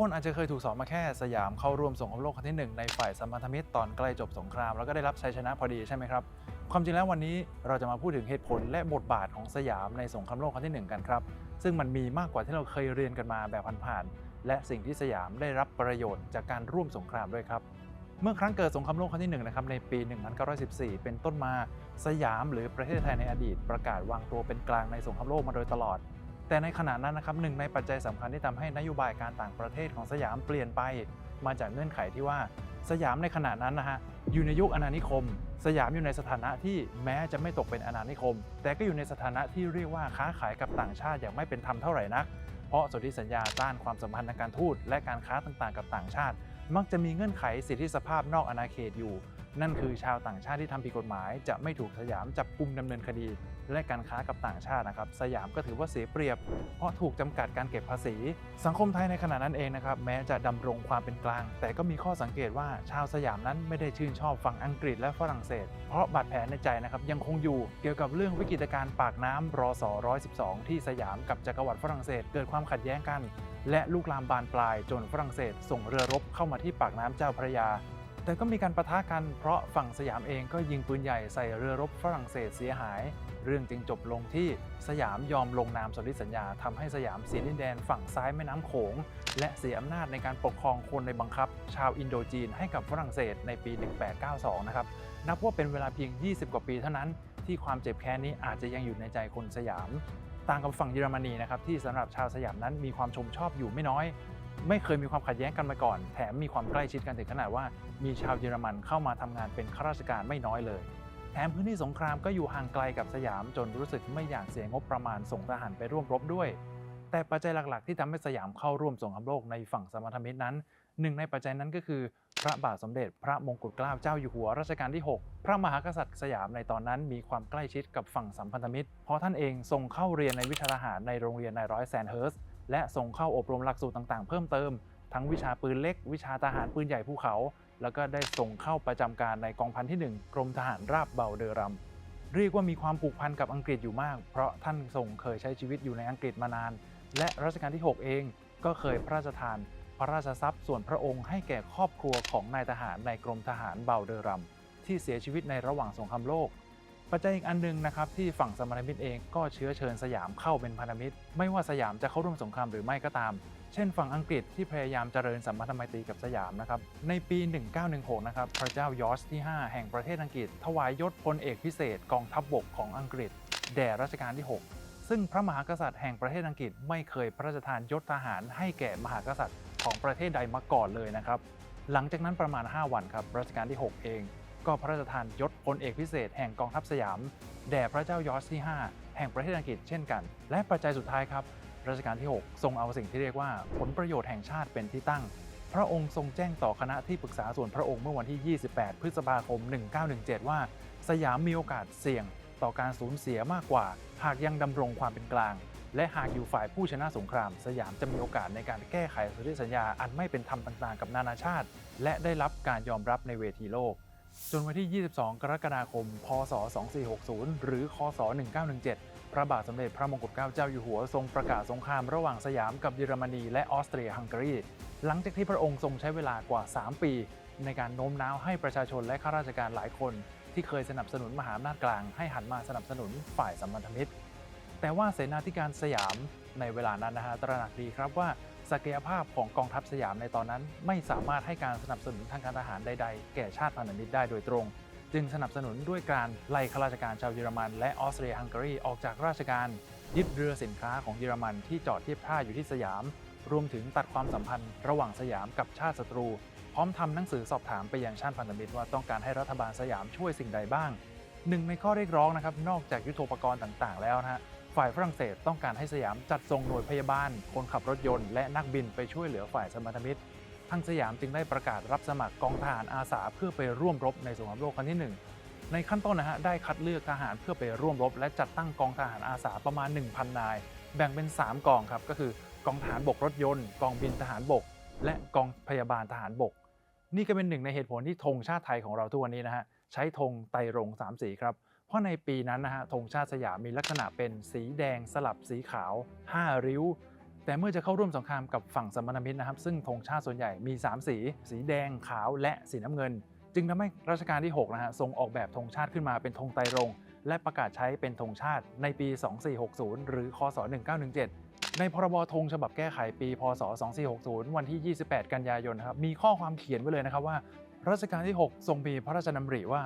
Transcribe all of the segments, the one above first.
คนอาจจะเคยถูกสอนมาแค่สยามเข้าร่วมสงครามโลกครั้งที่หนึ่งในฝ่ายสัมพันธมิตรตอนใกล้จบสงคราม แล้วก็ได้รับชัยชนะพอดีใช่ไหมครับ ความจริงแล้ววันนี้เราจะมาพูดถึงเหตุผลและบทบาทของสยามในสงครามโลกครั้งที่หนึ่งกันครับ ซึ่งมันมีมากกว่าที่เราเคยเรียนกันมาแบบผ่านๆและสิ่งที่สยามได้รับประโยชน์จากการร่วมสงครามด้วยครับเมื่อครั้งเกิดสงครามโลกครั้งที่หนึ่งนะครับในปี 1914 เป็นต้นมาสยามหรือประเทศไทยในอดีต ประกาศวางตัวเป็นกลางในสงครามโลกมาโดยตลอด แต่ในขณะนั้นนะครับหนึ่งในปัจจัยสำคัญที่ทำให้นโยบายการต่างประเทศของสยามเปลี่ยนไป มาจากเงื่อนไขที่ว่าสยามในขณะนั้นนะฮะอยู่ในยุคอาณานิคม สยามอยู่ในสถานะที่แม้จะไม่ตกเป็นอาณานิคม แต่ก็อยู่ในสถานะที่เรียกว่าค้าขายกับต่างชาติอย่างไม่เป็นธรรมเท่าไหร่นัก เพราะสนธิสัญญาต้านความสัมพันธ์ทางการทูตและการค้าต่างๆ กับต่างชาติ มักจะมีเงื่อนไขสิทธิสภาพนอกอาณาเขตอยู่ นั่นคือชาวต่างชาติที่ทำผิดกฎหมาย จะไม่ถูกสยามจับกุมดำเนินคดี และการค้ากับต่างชาตินะครับ สยามก็ถือว่าเสียเปรียบ เพราะถูกจำกัดการเก็บภาษี สังคมไทยในขณะนั้นเองนะครับ แม้จะดำรงความเป็นกลาง แต่ก็มีข้อสังเกตว่าชาวสยามนั้นไม่ได้ชื่นชอบฝั่งอังกฤษและฝรั่งเศส เพราะบาดแผลในใจนะครับยังคงอยู่เกี่ยวกับเรื่องวิกฤตการปากน้ำรอสอ112 ที่สยามกับจักรวรรดิฝรั่งเศสเกิดความขัดแย้งกัน และลุกลามบานปลายจนฝรั่งเศสส่งเรือรบเข้ามาที่ปากน้ำเจ้าพระยา แต่ก็มีการประทะกันเพราะฝั่งสยามเองก็ยิงปืนใหญ่ใส่เรือรบฝรั่งเศสเสียหาย เรื่องจึงจบลงที่สยามยอมลงนามสนธิสัญญาทำให้สยามเสียดินแดนฝั่งซ้ายแม่น้ำโขง และเสียอำนาจในการปกครองคนในบังคับ ชาวอินโดจีนให้กับฝรั่งเศสในปี 1892 นะครับ นับว่าเป็นเวลาเพียง 20 กว่าปีเท่านั้น ที่ความเจ็บแค้นนี้อาจจะยังอยู่ในใจคนสยาม ต่างกับฝั่งเยอรมนีนะครับที่สำหรับชาวสยามนั้นมีความชมชอบอยู่ไม่น้อย ไม่เคยมีความขัดแย้งกันมาก่อน แถมมีความใกล้ชิดกันถึงขนาดว่ามีชาวเยอรมันเข้ามาทำงานเป็นข้าราชการไม่น้อยเลย แถมพื้นที่สงครามก็อยู่ห่างไกลกับสยามจนรู้สึกไม่อยากเสียงบประมาณส่งทหารไปร่วมรบด้วย แต่ปัจจัยหลักๆ ที่ทำให้สยามเข้าร่วมสงครามโลกในฝั่งสมรรถมิตรนั้นหนึ่งในปัจจัยนั้นก็คือ พระบาทสมเด็จพระมงกุฎเกล้าเจ้าอยู่หัวรัชกาลที่ 6 พระมหากษัตริย์สยามในตอนนั้นมีความใกล้ชิดกับฝั่งสัมพันธมิตร เพราะท่านเองทรงเข้าเรียนในวิชาทหารในโรงเรียนนายร้อยแซนเฮิร์ส และทรงเข้าอบรมหลักสูตรต่างๆ เพิ่มเติม ทั้งวิชาปืนเล็ก วิชาทหารปืนใหญ่ภูเขา แล้วก็ได้ส่งเข้าประจำการในกองพันที่ 1 กรมทหารราบเบาเดอรัมเรียกว่ามีความผูกพันกับอังกฤษอยู่มาก เพราะท่านทรงเคยใช้ชีวิตอยู่ในอังกฤษมานาน และรัชกาลที่ 6 เองก็เคยพระราชทาน พระราชทรัพย์ส่วนพระองค์ให้แก่ครอบครัวของนายทหารในกรมทหารเบาเดอรัมที่เสียชีวิตในระหว่างสงครามโลก ปัจจัยอีกอันหนึงนะครับที่ฝั่งสมรมิตรเองก็เชื้อเชิญสยามเข้าเป็นพันธมิตร ไม่ว่าสยามจะเข้าร่วมสงครามหรือไม่ก็ตาม เช่นฝั่งอังกฤษที่พยายามเจริญสัมพันธไมตรีกับสยามนะครับในปี 1916 นะครับพระเจ้ายอร์จที่ 5 แห่งประเทศอังกฤษ ถวายยศพลเอกพิเศษกองทัพบบกของอังกฤษ แด่รัชกาลที่ 6 ซึ่งพระมหากษัตริย์แห่งประเทศอังกฤษไม่เคยพระราชทานยศทหารให้แก่มหากษัตริย์ของประเทศใดมาก่อนเลยนะครับหลังจากนั้นประมาณ 5 วันครับรัชกาลที่ 6 เอง ก็พระราชทานยศพลเอกพิเศษแห่งกองทัพสยาม แด่พระเจ้ายอร์จที่ 5 แห่งประเทศอังกฤษเช่นกัน และปัจจัยสุดท้ายครับรัชกาลที่ 6 ทรงเอาสิ่งที่เรียกว่าผลประโยชน์แห่งชาติเป็นที่ตั้ง พระองค์ทรงแจ้งต่อคณะที่ปรึกษาส่วนพระองค์เมื่อวันที่ 28 พฤษภาคม 1917 ว่า สยามมีโอกาสเสี่ยงต่อการสูญเสียมากกว่า หากยังดำรงความเป็นกลาง และหากอยู่ฝ่ายผู้ชนะสงคราม สยามจะมีโอกาสในการแก้ไขสนธิสัญญาอันไม่เป็นธรรมต่างๆ กับนานาชาติ และได้รับการยอมรับในเวทีโลก จนวันที่ 22 กรกฎาคม พศ 2460 หรือ คศ 1917 พระบาทสมเด็จพระมงกุฎเกล้าเจ้าอยู่หัวทรงประกาศสงครามระหว่างสยามกับเยอรมนีและออสเตรียฮังการี หลังจากที่พระองค์ทรงใช้เวลากว่า 3 ปี ในการโน้มน้าวให้ประชาชนและข้าราชการหลายคน ที่เคยสนับสนุนมหาอำนาจกลางให้หันมาสนับสนุนฝ่ายสัมพันธมิตร แต่ว่าเสนาธิการสยามในเวลานั้นนะฮะตระหนักดีครับว่า ศักยภาพของกองทัพสยามในตอนนั้น ไม่สามารถให้การสนับสนุนทางการทหารใดๆ แก่ชาติพันธมิตรได้โดยตรง จึงสนับสนุนด้วยการไล่ข้าราชการชาวเยอรมันและออสเตรียฮังการีออกจากราชการ ยึดเรือสินค้าของเยอรมันที่จอดเทียบท่าอยู่ที่สยาม รวมถึงตัดความสัมพันธ์ระหว่างสยามกับชาติศัตรู พร้อมทำหนังสือสอบถามไปยังชาติพันธมิตรว่าต้องการให้รัฐบาลสยามช่วยสิ่งใดบ้างหนึ่งในข้อเรียกร้องนะครับนอกจากยุทโธปกรณ์ต่างๆ แล้วนะฮะ ฝ่ายฝรั่งเศสต้องการให้สยามจัดส่งหน่วยพยาบาล คนขับรถยนต์และนักบินไปช่วยเหลือฝ่ายสมรรถมิตรทางสยามจึงได้ประกาศรับสมัครกองทหารอาสาเพื่อไปร่วมรบในสงครามโลกครั้งที่หนึ่งในขั้นต้นนะฮะได้คัดเลือกทหารเพื่อไปร่วมรบ และจัดตั้งกองทหารอาสาประมาณ 1,000 นาย แบ่งเป็น 3 กองครับก็คือกองทหารบกรถยนต์ กองบินทหารบก และกองพยาบาลทหารบก นี่ก็เป็นหนึ่งในเหตุผลที่ธงชาติไทยของเราทุกวันนี้นะฮะใช้ธงไตรรงสามสีครับ เพราะในปีนั้นนะฮะธงชาติสยามมีลักษณะเป็นสีแดงสลับสีขาว 5 ริ้ว แต่เมื่อจะเข้าร่วมสงครามกับฝั่งสมพันธมิตรนะครับ ซึ่งธงชาติส่วนใหญ่มี 3 สี สีแดงขาวและสีน้ำเงิน จึงทำให้รัชกาลที่6นะฮะทรงออกแบบธงชาติขึ้นมาเป็นธงไตรรง และประกาศใช้เป็นธงชาติในปี 2460 หรือคศ 1917ในพรบธงฉบับแก้ไขปี พศ 2460 วันที่ 28 กันยายนครับ มีข้อความเขียนไว้เลยนะครับว่า รัชกาลที่ 6 ทรงมีพระราชดำริว่า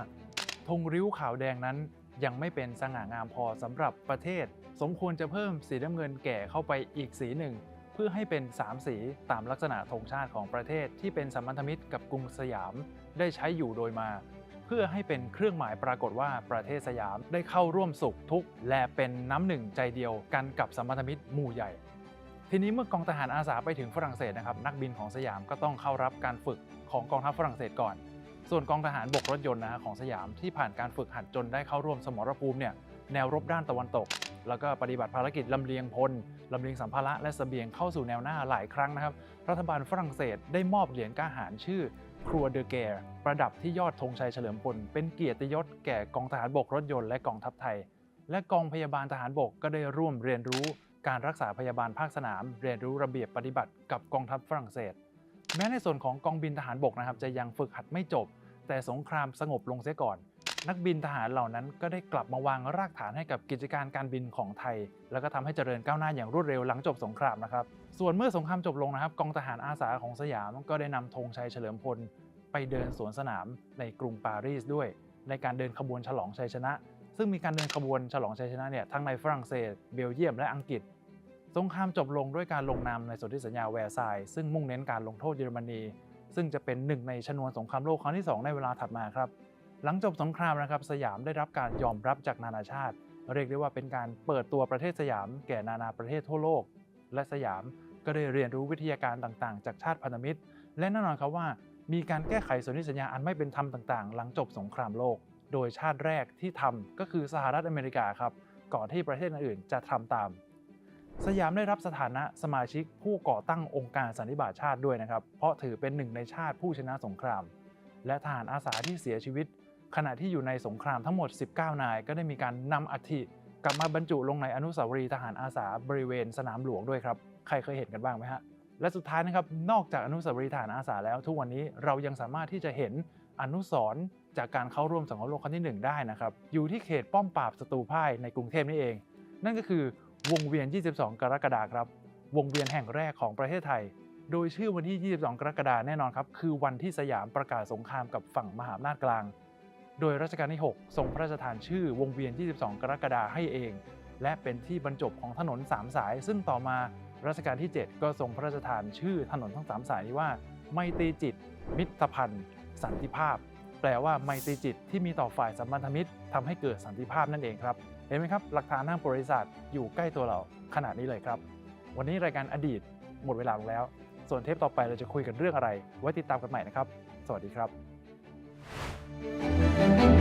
ธงริ้วขาวแดงนั้นยังไม่เป็นสง่างามพอสำหรับประเทศ สมควรจะเพิ่มสีน้ำเงินแก่เข้าไปอีกสีหนึ่ง เพื่อให้เป็น 3 สีตามลักษณะธงชาติของประเทศที่เป็นสัมพันธมิตรกับกรุงสยาม ได้ใช้อยู่โดยมา เพื่อให้เป็นเครื่องหมายปรากฏว่าประเทศสยามได้เข้าร่วมสุขทุกข์และเป็นน้ำหนึ่งใจเดียวกันกับสัมพันธมิตรหมู่ใหญ่ทีนี้เมื่อกองทหารอาสาไปถึงฝรั่งเศสนะครับนักบินของสยามก็ต้องเข้ารับการฝึกของกองทัพฝรั่งเศสก่อน ส่วนกองทหารบกรถยนต์นะฮะของสยามที่ผ่านการฝึกหัดจนได้เข้าร่วมสมรภูมิเนี่ยแนวรบด้านตะวันตก แล้วก็ปฏิบัติภารกิจลำเลียงพลลำเลียงสัมภาระและเสบียงเข้าสู่แนวหน้าหลายครั้งนะครับ รัฐบาลฝรั่งเศสได้มอบเหรียญกล้าหาญชื่อครัวเดอแกร์ประดับที่ยอดธงชัยเฉลิมพล เป็นเกียรติยศแก่กองทหารบกรถยนต์และกองทัพไทย และกองพยาบาลทหารบกก็ได้ร่วมเรียนรู้ การรักษาพยาบาลภาคสนาม เรียนรู้ระเบียบปฏิบัติกับกองทัพฝรั่งเศส แม้ในส่วนของกองบินทหารบกนะครับจะยังฝึกหัดไม่จบ แต่สงครามสงบลงเสียก่อน นักบินทหารเหล่านั้นก็ได้กลับมาวางรากฐานให้กับกิจการการบินของไทย แล้วก็ทำให้เจริญก้าวหน้าอย่างรวดเร็วหลังจบสงครามนะครับส่วนเมื่อสงครามจบลงนะครับ กองทหารอาสาของสยามก็ได้นำธงชัยเฉลิมพล ไปเดินสวนสนามในกรุงปารีสด้วย ในการเดินขบวนฉลองชัยชนะ ซึ่งมีการเดินขบวนฉลองชัยชนะเนี่ยทั้งในฝรั่งเศส เบลเยียมและอังกฤษ สงครามจบลงด้วยการลงนามในสนธิสัญญาแวร์ซายน์ซึ่งมุ่งเน้นการลงโทษเยอรมนี ซึ่งจะเป็นหนึ่งในชนวนสงครามโลกครั้งที่ 2 ในเวลาถัดมาครับ หลังจบสงครามนะครับสยามได้รับการยอมรับจากนานาชาติ เรียกได้ว่าเป็นการเปิดตัวประเทศสยามแก่นานาประเทศทั่วโลก และสยามก็ได้เรียนรู้วิทยาการต่างๆ จากชาติพันธมิตร และแน่นอนครับว่า มีการแก้ไขสนธิสัญญาอันไม่เป็นธรรมต่างๆ หลังจบสงครามโลก โดยชาติแรกที่ทำก็คือสหรัฐอเมริกาครับก่อนที่ประเทศอื่นๆจะทำตาม สยามได้รับสถานะสมาชิกผู้ก่อตั้งองค์การสันนิบาตชาติด้วยนะครับ เพราะถือเป็นหนึ่งในชาติผู้ชนะสงคราม และทหารอาสาที่เสียชีวิต ขณะที่อยู่ในสงครามทั้งหมด 19 นาย ก็ได้มีการนำอัฐิกลับมาบรรจุลงในอนุสาวรีย์ทหารอาสาบริเวณสนามหลวงด้วยครับ ใครเคยเห็นกันบ้างไหมฮะ และสุดท้ายนะครับ นอกจากอนุสาวรีย์ทหารอาสาแล้ว ทุกวันนี้เรายังสามารถที่จะเห็นอนุสรณ์จากการเข้าร่วมสงครามโลกครั้งที่หนึ่งได้นะครับ อยู่ที่เขตป้อมปราบศัตรูพ่ายในกรุงเทพนี่เอง นั่นก็คือ วงเวียน 22 กรกฎาคมครับ วงเวียนแห่งแรกของประเทศไทย โดยชื่อวันที่ 22 กรกฎาคมแน่นอนครับ คือวันที่สยามประกาศสงครามกับฝั่งมหาอำนาจกลาง โดยรัชกาลที่ 6 ทรงพระราชทานชื่อวงเวียน 22 กรกฎาคมให้เอง และเป็นที่บรรจบของถนน 3 สาย ซึ่งต่อมารัชกาลที่ 7 ก็ทรงพระราชทานชื่อถนนทั้ง 3 สายนี้ว่า ไมตรีจิต มิตรพันธ์ สันติภาพ แปลว่าไมตรีจิตที่มีต่อฝ่ายสัมพันธมิตรทำให้เกิดสันติภาพนั่นเองครับ ห็นไหมครับ หลักฐานทางประวัติศาสตร์อยู่ใกล้ตัวเราขนาดนี้เลยครับ วันนี้รายการอดีตหมดเวลาลงแล้ว ส่วนเทปต่อไปเราจะคุยกันเรื่องอะไร ไว้ติดตามกันใหม่นะครับ สวัสดีครับ